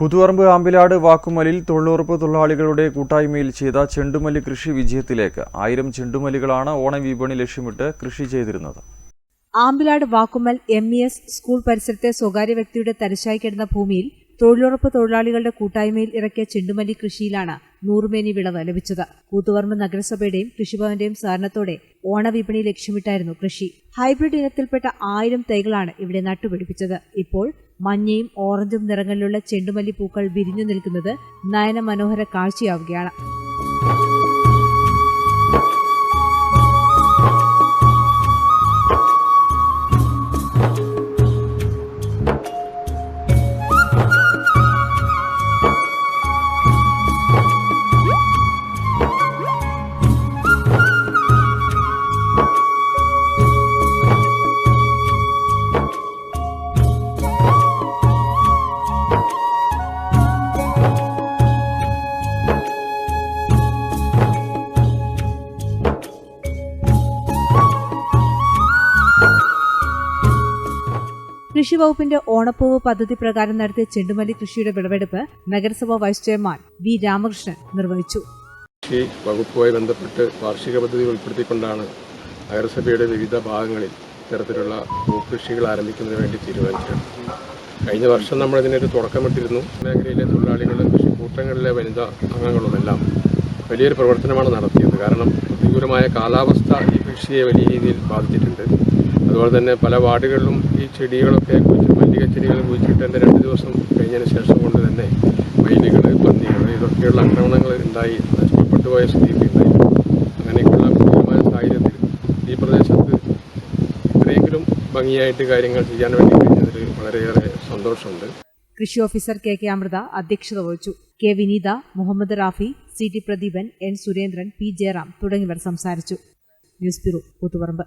കുതുവറമ്പ് ആമ്പിലാട് വാക്കുമലിൽ തൊഴിലുറപ്പ് തൊഴിലാളികളുടെ കൂട്ടായ്മയിൽ ചെയ്ത ചെണ്ടുമല്ലി കൃഷി വിജയത്തിലേക്ക്. ആയിരം ചെണ്ടുമല്ലികളാണ് ഓണവിപണി ലക്ഷ്യമിട്ട് കൃഷി ചെയ്തിരുന്നത്. Ampilad Vakkumal M E S school പരിസരത്തെ സ്വകാര്യ വ്യക്തിയുടെ തരിശായി കിടന്ന ഭൂമിയിൽ തൊഴിലുറപ്പ് തൊഴിലാളികളുടെ കൂട്ടായ്മയിൽ ഇറക്കിയ ചെണ്ടുമല്ലി കൃഷിയിലാണ് നൂറുമേനി വിളവ് ലഭിച്ചത്. കൂത്തുപറമ്പ് നഗരസഭയുടെയും കൃഷിഭവന്റെയും സഹകരണത്തോടെ ഓണവിപണി ലക്ഷ്യമിട്ടായിരുന്നു കൃഷി. ഹൈബ്രിഡ് ഇനത്തിൽപ്പെട്ട ആയിരം തൈകളാണ് ഇവിടെ നട്ടുപിടിപ്പിച്ചത്. ഇപ്പോൾ മഞ്ഞയും ഓറഞ്ചും നിറങ്ങളിലുള്ള ചെണ്ടുമല്ലി പൂക്കൾ വിരിഞ്ഞു നിൽക്കുന്നത് നയന മനോഹര കാഴ്ചയാവുകയാണ്. കൃഷി വകുപ്പിന്റെ ഓണപ്പൂവ് പദ്ധതി പ്രകാരം നടത്തിയ ചെണ്ടുമല്ലി കൃഷിയുടെ വിളവെടുപ്പ് നഗരസഭാ വൈസ് ചെയർമാൻ വി രാമകൃഷ്ണൻ നിർവഹിച്ചു. കൃഷി വകുപ്പുമായി ബന്ധപ്പെട്ട് വാർഷിക പദ്ധതി ഉൾപ്പെടുത്തിക്കൊണ്ടാണ് നഗരസഭയുടെ വിവിധ ഭാഗങ്ങളിൽ ഇത്തരത്തിലുള്ള ഭൂകൃഷികൾ ആരംഭിക്കുന്നതിന് വേണ്ടി തീരുമാനിച്ചത്. കഴിഞ്ഞ വർഷം നമ്മൾ ഇതിനൊരു തുടക്കമിട്ടിരുന്നു. മേഖലയിലെ തൊഴിലാളികളും കൃഷിക്കൂട്ടങ്ങളിലെ വനിതാ അംഗങ്ങളുമെല്ലാം വലിയൊരു പ്രവർത്തനമാണ് നടത്തിയത്. കാരണം പ്രതികൂലമായ കാലാവസ്ഥ ഈ കൃഷിയെ വലിയ രീതിയിൽ ബാധിച്ചിട്ടുണ്ട്. അതുപോലെ തന്നെ പല വാർഡുകളിലും ഈ ചെടികളൊക്കെ കുഴിച്ച് മല്ലിക ചെടികൾ കുഴിച്ചിട്ട് രണ്ട് ദിവസം കഴിഞ്ഞതിന് ശേഷം കൊണ്ട് തന്നെ മയിലുകൾ പന്നികൾ ഇതൊക്കെയുള്ള ആക്രമണങ്ങൾ ഉണ്ടായി. നഷ്ടപ്പെട്ടു പോയ സ്ഥിതി ഉണ്ടായി. അങ്ങനെയൊക്കെയുള്ള പ്രതികൂലമായ സാഹചര്യത്തിൽ ഈ പ്രദേശത്ത് ഇത്രയെങ്കിലും ഭംഗിയായിട്ട് കാര്യങ്ങൾ ചെയ്യാൻ വേണ്ടി കഴിഞ്ഞതിൽ വളരെയേറെ സന്തോഷമുണ്ട്. കൃഷി ഓഫീസർ കെ കെ അമൃത അധ്യക്ഷത വഹിച്ചു. K Vineetha Muhammad Rafi C T Pradeepan N Surendran P Jayaram തുടങ്ങിയവർ സംസാരിച്ചു. News bureau Koothuparamba.